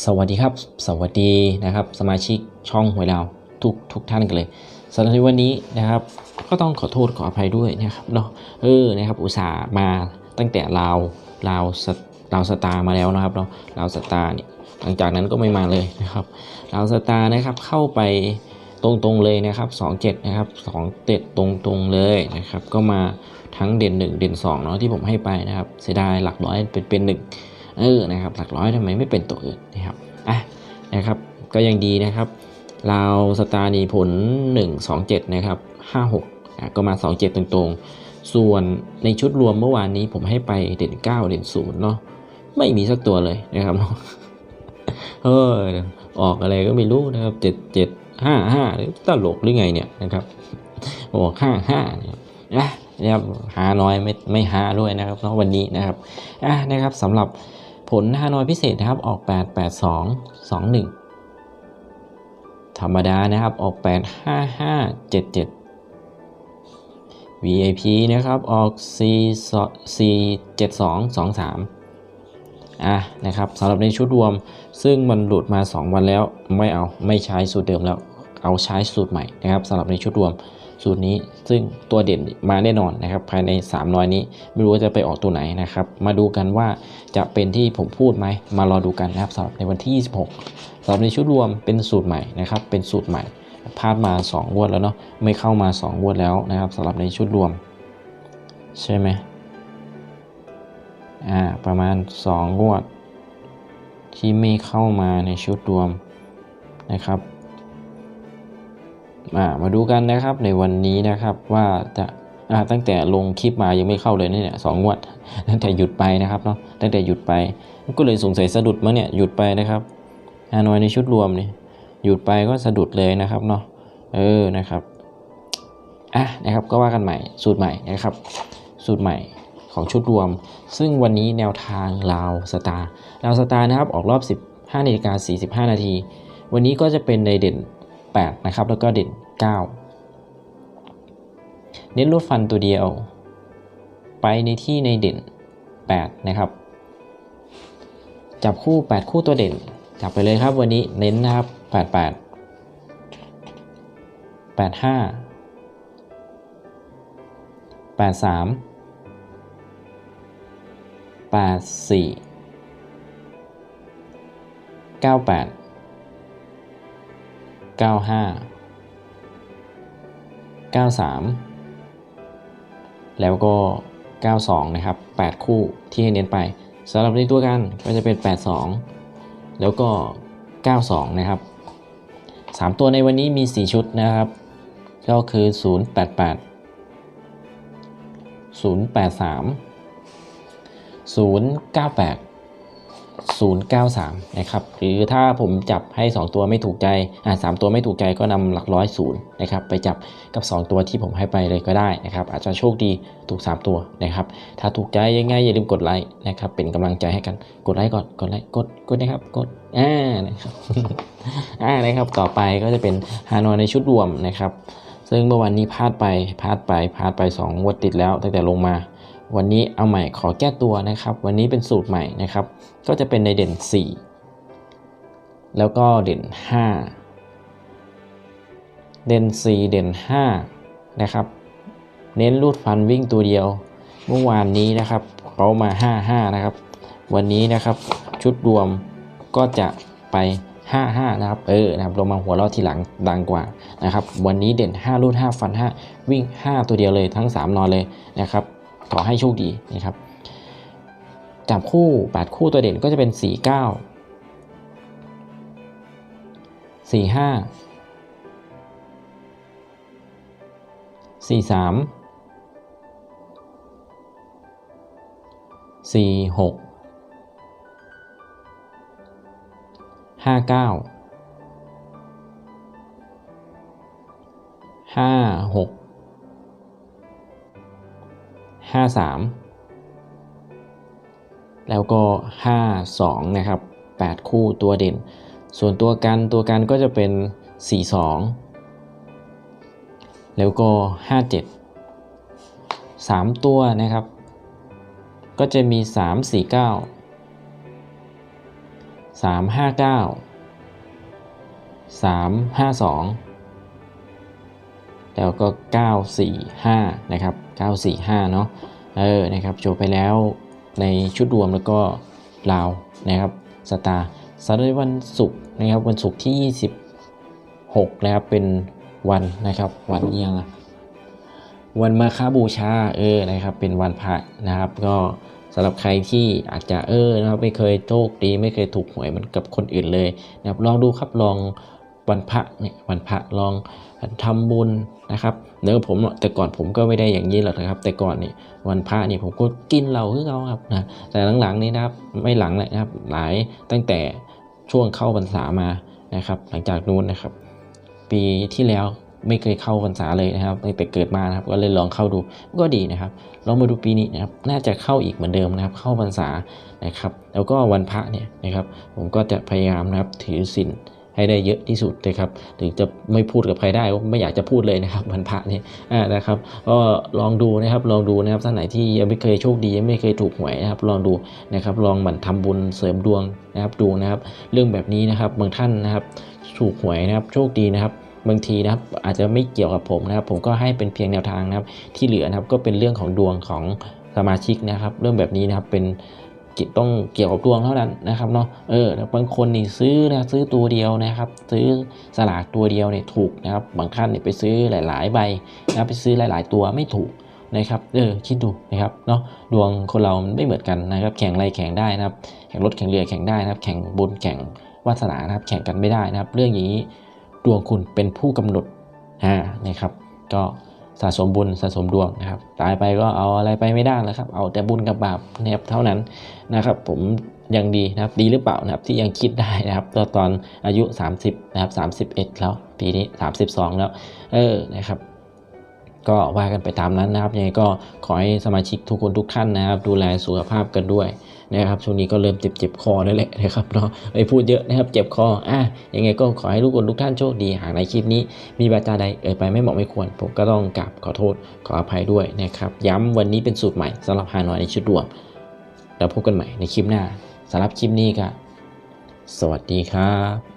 สวัสดีครับ สวัสดีนะครับ สมาชิกช่องหวยดาวทุกทุกท่านกันเลยสำหรับในวันนี้นะครับ ก็ต้องขอโทษขออภัยด้วยนะครับเนาะเออนะครับ อุตส่าห์มาตั้งแต่ลาวลาวสลาวสตาร์มาแล้วนะครับเนาะลาวสตาร์เนี่ยหลังจากนั้นก็ไม่มาเลยนะครับลาวสตาร์นะครับเข้าไปตรงๆเลยนะครับ27นะครับ27ตรงๆเลยนะครับ ก็มาทั้งเด่น 1 เด่น2เนาะที่ผมให้ไปนะครับ เสียดายหลักร้อยเป็นเป็นหนึ่ง เออนะครับหลักร้อยทำไมไม่เป็นตัวอื่นนะครับอะนะครับก็ยังดีนะครับลาสตาร์นีผล 1 2 7 นะครับ 5 6อะก็มา 2 7 ตรงๆ ส่วนในชุดรวมเมื่อวานนี้ผมให้ไปเด่น 9 เด่น0เนาะไม่มีสักตัวเลยนะครับเออออกอะไรก็ไม่รู้นะครับเจ็ดเจ็ดห้าห้าตลกหรือไงเนี่ยนะครับบอกห้าห้านะนะครับหาน้อยไม่ไม่หาด้วยนะครับเพราะวันนี้นะครับอะนะครับสำหรับ ผลฮานอยพิเศษนะครับออก 8 8 2 2 1 ธรรมดานะครับออก 8 5 5 7 7 VIP นะครับออก 4 4 7 2 2 3อะนะครับสำหรับในชุดรวม ซึ่งมันหลุดมา 2 วันแล้วไม่เอาไม่ใช้สูตรเดิมแล้วเอาใช้สูตรใหม่นะครับสำหรับในชุดรวม สูตรนี้ซึ่งตัวเด่นมาแน่นอนนะครับภายใน3น้อยนี้ ไม่รู้ว่าจะไปออกตัวไหนนะครับ มาดูกันว่าจะเป็นที่ผมพูดไหมมารอดูกันนะครับสำหรับในวันที่ 26สำหรับในชุดรวมเป็นสูตรใหม่นะครับเป็นสูตรใหม่พลาดมา2งวดแล้วเนาะไม่เข้ามา 2งวดแล้วนะครับสำหรับในชุดรวม ใช่ไหมอ่าประมาณ 2งวด ที่ไม่เข้ามาในชุดรวมนะครับ มาดูกันนะครับในวันนี้นะครับว่าจะตั้งแต่ลงคลิปมายังไม่เข้าเลยเนี่ยสองงวด ตั้งแต่หยุดไปนะครับเนาะตั้งแต่หยุดไปก็เลยสงสัยสะดุดมาเนี่ยหยุดไปนะครับฮานอยในชุดรวมนี่หยุดไปก็สะดุดเลยนะครับเนาะเออนะครับอะนะครับก็ว่ากันใหม่สูตรใหม่นะครับ สูตรใหม่ของชุดรวม ซึ่งวันนี้แนวทางลาวสตาร์ลาวสตาร์นะครับออกรอบ 15นาฬิกา45 นาที วันนี้ก็จะเป็นในเด่น 8 นะครับ แล้วก็เด่น 9 เน้นลดฟันตัวเดียว ไปในที่ในเด่น 8 นะครับ จับคู่ 8 คู่ตัวเด่น จับไปเลยครับวันนี้เน้นนะครับ 88 85 83 84 98 95 93 แล้วก็ 92 นะครับ 8 คู่ที่ให้เน้นไปสำหรับในตัวกันก็จะเป็น 82 แล้วก็ 92 นะครับ 3 ตัวในวันนี้มี 4 ชุดนะครับ ก็คือ 088 083 098 093 นะครับ หรือถ้าผมจับให้ 2 ตัวไม่ถูกใจ อ่าสตัวไม่ถูกใจก็นำหลักร้อยศูนย์นะครับ ไปจับกับ 2 ตัวที่ผมให้ไปเลยก็ได้นะครับ อาจจะโชคดีถูก 3 ตัวนะครับ ถ้าถูกใจยังไงอย่าลืมกดไลค์นะครับ เป็นกำลังใจให้กัน กดไลค์ก่อน กดไลค์ กด กดนะครับ กด อ่า นะครับ อ่า นะครับ ต่อไปก็จะเป็นฮานอยในชุดรวมนะครับ ซึ่งเมื่อวันนี้พลาดไป พลาดไป พลาดไป2งวดติดแล้ว ตั้งแต่ลงมา วันนี้เอาใหม่ขอแก้ตัวนะครับ วันนี้เป็นสูตรใหม่นะครับ ก็จะเป็นในเด่น 4 แล้วก็เด่น 5 เด่น 4 เด่น 5 นะครับ เน้นรูดฟันวิ่งตัวเดียว เมื่อวานนี้นะครับเขามา 5 5 นะครับ วันนี้นะครับชุดรวมก็จะไป 55 นะครับ เออ นะครับ ลงมาหัวเราะทีหลังดังกว่านะครับ วันนี้เด่น 5 รูด 5 ฟัน 5 วิ่ง 5 ตัวเดียวเลยทั้ง 3 นอนเลยนะครับ ขอให้โชคดีนะครับจับคู่ 8 คู่ตัวเด่นก็จะเป็น 4 9 4 5 4 3 4 6 5 9 5 6 53 แล้วก็ 52 นะครับ 8 คู่ตัวเด่น ส่วนตัวกันตัวกันก็จะเป็น 42 แล้วก็ 57 3 ตัวนะครับ ก็จะมี 3 4 9 3 5 9 3 5 2 แล้วก็เก้าสี่ห้านะครับเก้าสี่ห้าเนาะเออนะครับโชว์ไปแล้วในชุดรวมแล้วก็ลาวนะครับสตาร์สำหรับวันศุกร์นะครับวันศุกร์ที่ 26 นะครับเป็นวันนะครับวันเอียงวันมาฆบูชาเออนะครับเป็นวันพระนะครับ ก็สำหรับใครที่อาจจะเออนะครับไม่เคยโชคดีไม่เคยถูกหวยเหมือนกับคนอื่นเลยนะครับลองดูครับลอง วันพระเนี่ยวันพระลองทำบุญนะครับเนื้อผมแต่ก่อนผมก็ไม่ได้อย่างนี้หรอกนะครับ แต่ก่อนนี่วันพระนี่ผมก็กินเหล้าคือเขาครับนะแต่หลังๆนี่นะครับไม่หลังเลยนะครับ หลายตั้งแต่ช่วงเข้าพรรษามานะครับ หลังจากนู้นนะครับ ปีที่แล้วไม่เคยเข้าพรรษาเลยนะครับตั้งแต่เกิดมานะครับ ก็เลยลองเข้าดูก็ดีนะครับลองมาดูปีนี้นะครับ น่าจะเข้าอีกเหมือนเดิมนะครับ เข้าพรรษานะครับ แล้วก็วันพระเนี่ยนะครับ ผมก็จะพยายามนะครับถือศีล ให้ได้เยอะที่สุดนะครับ ถึงจะไม่พูดกับใครได้ก็ไม่อยากจะพูดเลยนะครับวันพระนี่นะครับ ก็ลองดูนะครับลองดูนะครับท่านไหนที่ยังไม่เคยโชคดียังไม่เคยถูกหวยนะครับ ลองดูนะครับ ลองหมั่นทำบุญเสริมดวงนะครับดูนะครับ เรื่องแบบนี้นะครับบางท่านนะครับถูกหวยนะครับโชคดีนะครับบางทีนะครับอาจจะไม่เกี่ยวกับผมนะครับ ผมก็ให้เป็นเพียงแนวทางนะครับ ที่เหลือนะครับก็เป็นเรื่องของดวงของสมาชิกนะครับ เรื่องแบบนี้นะครับเป็น กิต้องเกี่ยวกับดวงเท่านั้นนะครับเนาะเออบางคนนี่ซื้อนะซื้อตัวเดียวนะครับ ซื้อสลากตัวเดียวเนี่ยถูกนะครับบางท่านเนี่ยไปซื้อหลาย ๆ ใบนะไปซื้อหลาย ๆ ตัวไม่ถูกนะครับเออคิดดูนะครับเนาะดวงคนเรามันไม่เหมือนกันนะครับแข่งอะไรแข่งได้นะครับแข่งรถแข่งเรือแข่งได้นะครับ แข่งบุญแข่งวาสนานะครับ แข่งกันไม่ได้นะครับ เรื่องอย่างนี้ดวงคุณเป็นผู้กำหนดอ่านะครับก็ สะสมบุญสะสมดวงนะครับ ตายไปก็เอาอะไรไปไม่ได้แล้วครับ เอาแต่บุญกับบาปนะครับเท่านั้นนะครับ ผมยังดีนะครับดีหรือเปล่านะครับที่ยังคิดได้นะครับตอนตอนอายุ 30นะครับ31 แล้วปีนี้ 32 แล้ว เออนะครับ ก็ว่ากันไปตามนั้นนะครับยังไงก็ขอให้สมาชิกทุกคนทุกท่านนะครับ ดูแลสุขภาพกันด้วย นะครับช่วงนี้ก็เริ่มเจ็บเจ็บคอนั่นแหละนะครับเนาะไม่พูดเยอะนะครับเจ็บคออะยังไงก็ขอให้ทุกคนทุกท่านโชคดีหากในคลิปนี้ มีบาจาใดเอ่ยไปไม่เหมาะไม่ควร ผมก็ต้องกราบขอโทษขออภัยด้วยนะครับย้ำวันนี้เป็นสูตรใหม่สำหรับฮานอยในชุดรวมแล้วพบกันใหม่ในคลิปหน้าสำหรับคลิปนี้ก็สวัสดีครับ